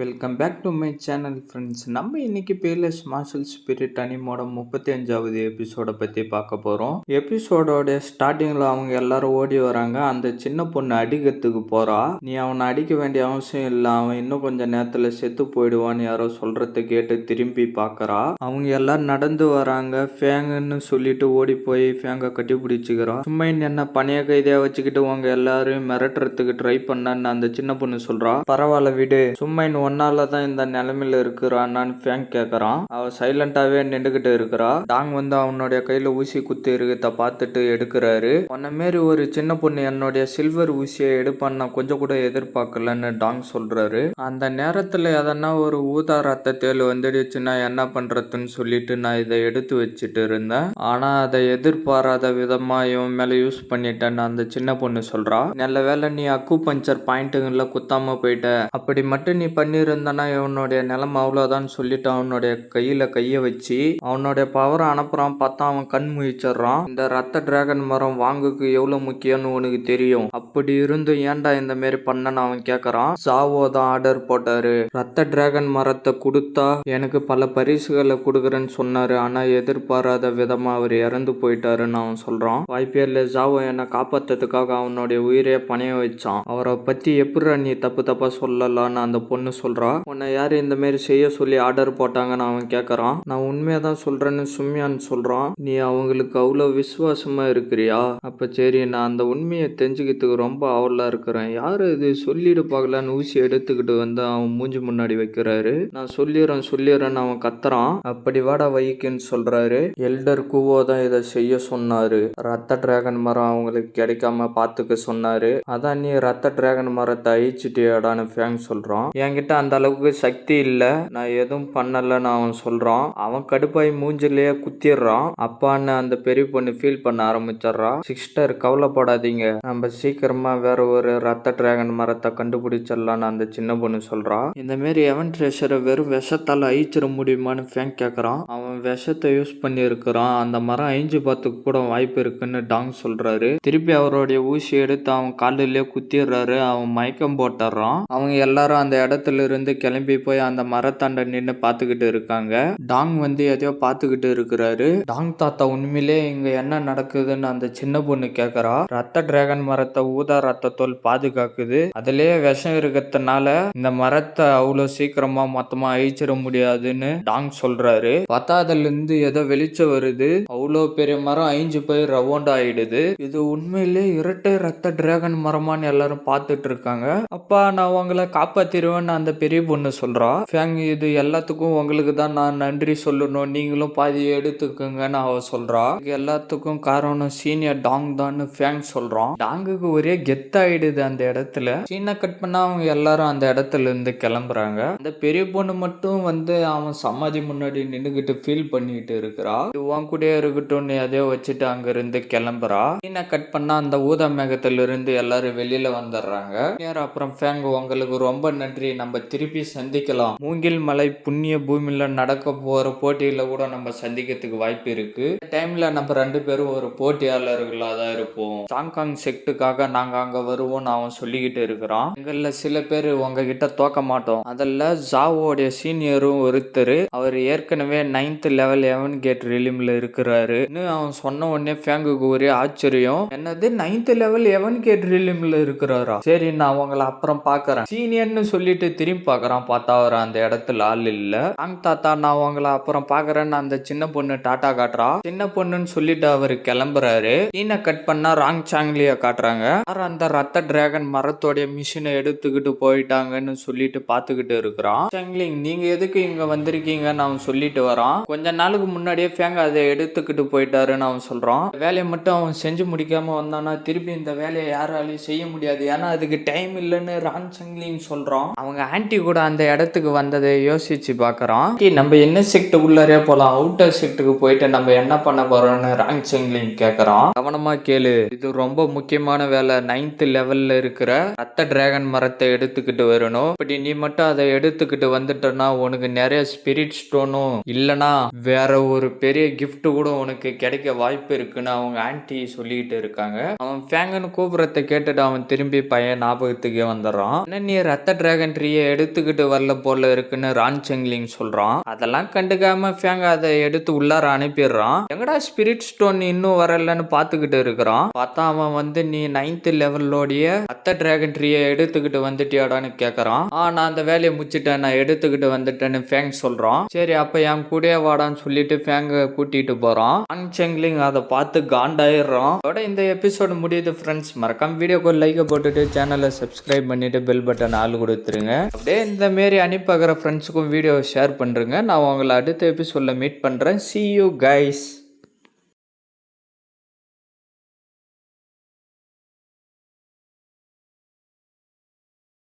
Welcome back to my channel friends நம்ம இன்னைக்கு பேர்லெஸ் marshal spirit அனிமோட முப்பத்தி அஞ்சாவது எபிசோட பற்றி பார்க்க போகிறோம் எபிசோடோட ஸ்டார்டிங்கில் அவங்க எல்லாரும் ஓடி வராங்க. அந்த சின்ன பொண்ணு அடிக்கிறதுக்கு போகிறா நீ அவனை அடிக்க வேண்டிய அவசியம் இல்லை. அவன் இன்னும் கொஞ்சம் நேரத்தில் செத்து போயிடுவான்னு யாரோ சொல்கிறத கேட்டு திரும்பி பார்க்கறா. அவங்க எல்லாரும் நடந்து வராங்க. ஃபேங்குன்னு சொல்லிட்டு ஓடி போய் ஃபேங்கை கட்டி பிடிச்சிக்கிறா சும்மா என்ன பணைய கைதியாக வச்சுக்கிட்டு உங்க எல்லாரையும் மிரட்டுறதுக்கு ட்ரை பண்ணான்னு அந்த சின்ன பொண்ணு சொல்றா. பரவாயில்ல விடு. சும்மா ஒன்னால தான் இந்த நிலைமையில இருக்கிறான்னு ஃபேங்க் கேக்குறான். அவ சைலண்டாவே நின்றுகிட்டு இருக்கிறா. டாங் வந்து அவனுடைய கையில ஊசி குத்தி இருக்கிறத பார்த்துட்டு எடுக்கிறாரு. உன்ன மாரி ஒரு சின்ன பொண்ணு என்னுடைய சில்வர் ஊசியை எடுப்பான்னு நான் கொஞ்சம் கூட எதிர்பார்க்கலன்னு டாங் சொல்றாரு. அந்த நேரத்துல எதனா ஒரு ஊதா ரத்த தேள் வந்துடுச்சுன்னா என்ன பண்றதுன்னு சொல்லிட்டு நான் இதை எடுத்து வச்சுட்டு இருந்தேன். ஆனா அதை எதிர்பாராத விதமா இவன் மேல யூஸ் பண்ணிட்டேன்னு அந்த சின்ன பொண்ணு சொல்றா. நல்ல வேளை நீ அக்கு பஞ்சர் பாயிண்ட்டுங்கள குத்தாம போயிட்ட. அப்படி மட்டும் நீ பண்ணியிருந்தனா இவனுடைய நிலைமை அவ்வளோதான்னு சொல்லிட்டு அவனுடைய கையில கையை வச்சு அவனுடைய பவரை அனுப்புறான். பார்த்தா அவன் கண் முழிச்சிடுறான். இந்த ரத்த டிராகன் மரம் வாங்குக்கு எவ்வளவு முக்கியம்னு உனக்கு தெரியும். அப்படி இருந்து ஏன்டா இந்த மாதிரி பண்ணன்னு அவன் கேக்குறான். சாவோ தான் ஆர்டர் போட்டாரு. ரத்த டிராகன் மரத்தை கொடுத்தா எனக்கு பல பரிசுகளை கொடுக்குறேன்னு சொன்னாரு. ஆனா எதிர்பாராத விதமா அவர் இறந்து போயிட்டாருன்னு அவன் சொல்றான். வாய்ப்பே இல்லை ஜாவோ என்னை காப்பாத்துறதுக்காக அவனுடைய உயிரையே பணைய வச்சான். அவரை பத்தி எப்படி நீ தப்பு தப்பா சொல்லலான்னு அந்த பொண்ணு சொல்றா. உன்னை யாரு இந்த மாதிரி செய்ய சொல்லி ஆர்டர் போட்டாங்கன்னு அவன் கேட்கறான் நான் உண்மையை தான் சொல்றேன்னு சும்யான்னு சொல்றான். நீ அவங்களுக்கு அவ்வளவு விசுவாசமா இருக்கிறியா? அப்ப சரி நான் அந்த உண்மையை தெரிஞ்சுக்கிறதுக்கு ரொம்ப ஆவலாக இருக்கிறேன். யாரு இது சொல்லிட்டு பார்க்கலான்னு ஊசி எடுத்துக்கிட்டு வந்து அவன் மூஞ்சி முன்னாடி வைக்கிறாரு. நான் சொல்லிடுறேன் சொல்லிடுறேன்னு அவன் கத்துறான். அப்படி வாடா வைக்குன்னு சொல்றாரு. எல்டர் கூவோ தான் இதை செய்ய சொன்னாரு. ரத்த டிராகன் மரம் அவங்களுக்கு கிடைக்காம பாத்துக்க சொன்னாரு. அதான் நீ ரத்த டிராகன் மரத்தை அழிச்சிட்டியாடான்னு ஃபேங் சொல்றான். என்கிட்ட அந்த அளவுக்கு சக்தி இல்லை. நான் எதுவும் பண்ணலன்னு அவன் சொல்றான். அவன் கடுப்பாய் மூஞ்சிலேயே குத்திடுறான். அப்பான்னு அந்த பெரிய பொண்ணு ஃபீல் பண்ண ஆரம்பிச்சிடுறான். சிஸ்டர் கவலைப்படாதீங்க. நம்ம சீக்கிரமா வேற ஒரு ரத்த டிராகன் மரத்தை கண்டுபிடிச்சிடலான்னு அந்த சின்ன பொண்ணு சொல்றான். இந்த மாரி எவன் ட்ரெஷரை வெறும் விஷத்தால அழிச்சிட முடியுமான்னு ஃபேங்க் கேட்குறான் அவன் விஷத்தை யூஸ் பண்ணியிருக்கிறான். அந்த மரம் அழிஞ்சு பார்த்துக்கு கூட வாய்ப்பு இருக்குன்னு டாங் சொல்றாரு. திருப்பி அவருடைய ஊசி எடுத்து அவன் காலிலே குத்திடுறாரு. அவன் மயக்கம் போட்டுறான் அவங்க எல்லாரும் அந்த இடத்துல இருந்து கிளம்பி போய் அந்த மரத்தாண்ட நின்று பார்த்துக்கிட்டு இருக்காங்க. டாங் வந்து எதையோ பார்த்துக்கிட்டு இருக்கிறாரு. டாங் தாத்தா உண்மையிலே இங்க என்ன நடக்குதுன்னு அந்த சின்ன பொண்ணு கேக்குறா. ரத்த டிராகன் மரத்தை ஊதா ரத்த தோல் பாதுகாக்குது. அதுலயே விஷம் இருக்கிறதுனால இந்த மரத்தை அவ்வளவு சீக்கிரமா மொத்தமா அழிச்சிட முடியாதுன்னு டாங் சொல்றாரு. பார்த்தா அதுல இருந்து ஏதோ வெளிச்சம் வருது. அவ்வளோ பெரிய மரம் அழிஞ்சு போய் ரவுண்ட் ஆயிடுது. இது உண்மையிலே இரட்டை ரத்த டிராகன் மரமான்னு எல்லாரும் பார்த்துட்டு இருக்காங்க. அப்பா நான் உங்களை காப்பாத்திருவேன்னு அந்த பெரிய பொண்ணு சொல்றா ஃபேங் இது எல்லாத்துக்கும் உங்களுக்கு தான் நான் நன்றி சொல்லணும். நீங்களும் பாதி எடுத்துக்கோங்கன்னு அவ சொல்கிறா எல்லாத்துக்கும் காரணம் சீனியர் டாங் தான் ஃபேங் சொல்றான் டாங்குக்கு ஒரே கெத்தாயிடுது அந்த இடத்துல. சீனை கட் பண்ணா அவங்க எல்லாரும் அந்த இடத்துல இருந்து கிளம்புறாங்க. அந்த பெரிய பொண்ணு மட்டும் வந்து அவன் சமாதி முன்னாடி நின்னுகிட்டு ஃபீல் பண்ணிட்டு இருக்கிறா. இது உன் கூடயே இருக்கட்டும்னு எதையோ வச்சுட்டு அங்கிருந்து கிளம்புறா. சீனை கட் பண்ணா அந்த ஊதா மேகத்துல இருந்து எல்லாரும் வெளியில வந்துடுறாங்க. அப்புறம் ஃபேங் உங்களுக்கு ரொம்ப நன்றி. நம்ம திருப்பி சந்திக்கலாம். மூங்கில் மலை புண்ணிய பூமியில் நடக்க போகிற போட்டியில் கூட நம்ம சந்திக்கிறதுக்கு வாய்ப்பு இருக்கு. டைம்ல நம்ம ரெண்டு பேரும் ஒரு போட்டியாளர்களாக தான் இருப்போம். சாங்காங் செக்டுக்காக நாங்கள் அங்கே வருவோம்னு அவன் சொல்லிக்கிட்டு இருக்கிறான். எங்களில் சில பேர் உங்ககிட்ட தோக்க மாட்டோம். அதில் ஜாவோடைய சீனியரும் ஒருத்தர் அவர் ஏற்கனவே நைன்த் லெவல் எவன் கேட் ரிலிமில் இருக்கிறாரு. இன்னும் அவன் சொன்ன உடனே ஃபேங்குக்கு ஒரே ஆச்சரியம். என்னது நைன்த் லெவல் எவன் கேட் ரிலிமில் இருக்கிறாரா? சரி நான் உங்களை அப்புறம் பார்க்குறேன் சீனியர்னு சொல்லிட்டு திரும்பி பார்க்குறான் பார்த்தா அவர் அந்த இடத்துல ஆள் இல்லை. ஆங் தாத்தா நான் உங்களை அப்புறம் பார்க்குறேன்னு அந்த சின்ன பொண்ணு டாட்டா காட்டுறா. சின்ன பொண்ணுன்னு சொல்லிட்டு அவர் கிளம்புறாரு. டீனை கட் பண்ணா ராங் சாங்லிய காட்டுறாங்க. யார் அந்த ரத்த டிராகன் மரத்தோடைய மிஷினை எடுத்துக்கிட்டு போயிட்டாங்கன்னு சொல்லிட்டு பார்த்துக்கிட்டு இருக்கிறான். சாங்லிங் நீங்க எதுக்கு இங்க வந்திருக்கீங்கன்னு அவன் சொல்லிட்டு வரான். கொஞ்ச நாளுக்கு முன்னாடியே ஃபேங்க அதை எடுத்துக்கிட்டு போயிட்டாருன்னு அவன் சொல்றான். வேலையை மட்டும் அவன் செஞ்சு முடிக்காம வந்தானா திருப்பி இந்த வேலையை யாராலையும் செய்ய முடியாது. ஏன்னா அதுக்கு டைம் இல்லைன்னு ராங் சாங்லிங் சொல்றான். அவங்க ஆன்ட்டி கூட அந்த இடத்துக்கு வந்ததை யோசிச்சு பார்க்குறோம் நம்ம என்ன செக்ட் உள்ளாரே போகலாம் அவுட்டர் செக்ட்டுக்கு போயிட்டு நம்ம என்ன பண்ண போறோம்னு ராங் சிங்லிங் கேட்குறோம் கவனமாக கேளு. இது ரொம்ப முக்கியமான வேலை. நைன்த் லெவலில் இருக்கிற ரத்த டிராகன் மரத்தை எடுத்துக்கிட்டு வரணும். இப்படி நீ மட்டும் அதை எடுத்துக்கிட்டு வந்துட்டனா உனக்கு நிறைய ஸ்பிரிட் ஸ்டோனும் இல்லைனா வேற ஒரு பெரிய கிஃப்ட் கூட உனக்கு கிடைக்க வாய்ப்பு இருக்குன்னு அவங்க ஆன்ட்டி சொல்லிட்டு இருக்காங்க. அவன் ஃபேங்கன்னு கூப்பிட்றத கேட்டுட்டு அவன் திரும்பி பையன் ஞாபகத்துக்கே வந்துடுறான். என்ன நீ ரத்த டிராகன் ட்ரீயை எடுத்துக்கிட்டு வரல போல இருக்குன்னு ரான் செங்லிங் சொல்றான். அதெல்லாம் கண்டுக்காம ஃபேங் அதை எடுத்து உள்ளார அனுப்பிடுறான். எங்கடா ஸ்பிரிட் ஸ்டோன் இன்னும் வரலன்னு பார்த்துக்கிட்டு இருக்கிறான். பார்த்தா அவன் வந்து நீ நைன்த் லெவலோடைய அத்த டிராகன் ட்ரீயை எடுத்துக்கிட்டு வந்துட்டியாடான்னு கேக்குறான். ஆ நான் அந்த வேலையை முடிச்சிட்டேன் நான் எடுத்துக்கிட்டு வந்துட்டேன்னு ஃபேங் சொல்றான். சரி அப்ப என் கூடயே வாடான்னு சொல்லிட்டு ஃபேங்க கூட்டிட்டு போறான். ரான் செங்லிங் அதை பார்த்து காண்டாயிடுறான். அதோட இந்த எபிசோடு முடியுது ஃப்ரெண்ட்ஸ் மறக்காம வீடியோக்கு லைக்கை போட்டுட்டு சேனலை சப்ஸ்கிரைப் பண்ணிட்டு பெல் பட்டன் ஆள் கொடுத்துருங்க. அப்படியே இந்த மாரி அனுப்பகிற ஃப்ரெண்ட்ஸுக்கும் வீடியோ ஷேர் பண்ணுறேங்க நான் உங்களை அடுத்த எபிசோடில் மீட் பண்ணுறேன் சி யூ கைஸ்